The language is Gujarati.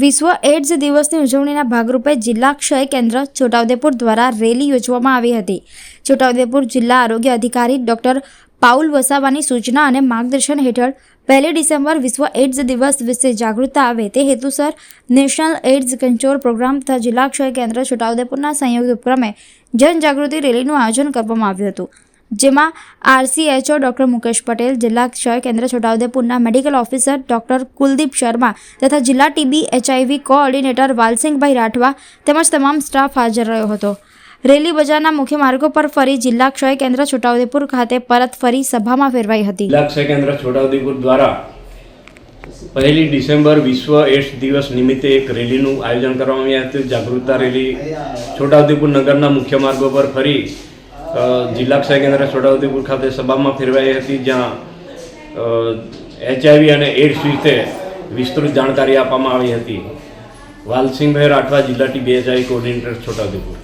વિશ્વ એડ્સ દિવસની ઉજવણીના ભાગરૂપે જિલ્લા ક્ષય કેન્દ્ર છોટાઉદેપુર દ્વારા રેલી યોજવામાં આવી હતી. છોટાઉદેપુર જિલ્લા આરોગ્ય અધિકારી ડોક્ટર પાઉલ વસાવાની સૂચના અને માર્ગદર્શન હેઠળ પહેલી ડિસેમ્બર વિશ્વ એડ્સ દિવસ વિશે જાગૃતતા આવે તે હેતુસર નેશનલ એડ્સ કંટ્રોલ પ્રોગ્રામ તથા જિલ્લા ક્ષય કેન્દ્ર છોટાઉદેપુરના સંયુક્ત ઉપક્રમે જનજાગૃતિ રેલીનું આયોજન કરવામાં આવ્યું હતું. જેમાં આરસીએચઓ ડોક્ટર મુકેશ પટેલ, જિલ્લા ક્ષય કેન્દ્ર છોટાઉદેપુરના medical officer doctor Kuldeep Sharma તથા જિલ્લા TB, HIV coordinator Walsinghbhai Rathwa તેમજ તમામ સ્ટાફ હાજર રહ્યો હતો. રેલી બજારના મુખ્ય માર્ગો પર ફરી જિલ્લા ક્ષય કેન્દ્ર, છોટાઉદેપુર ખાતે પરત ફરી સભામાં ફેરવાઈ હતી. જિલ્લા ક્ષય કેન્દ્ર, છોટાઉદેપુર દ્વારા પહેલી ડિસેમ્બર વિશ્વ એડ્સ દિવસ નિમિત્તે એક રેલીનું આયોજન કરવામાં આવ્યું હતું. જાગૃતતા રેલી છોટાઉદેપુર નગરના મુખ્ય માર્ગો પર ફરી જિલ્લા ક્ષય કેન્દ્ર છોટાઉદેપુર ખાતે સભામાં ફેરવાઈ હતી, જ્યાં એચઆઈવી અને એડ્સ વિશે વિસ્તૃત જાણકારી આપવામાં આવી હતી. વાલસિંહભાઈ રાઠવા, જિલ્લા ટી બેચાઈ કોર્ડિનેટર છોટાઉદેપુર.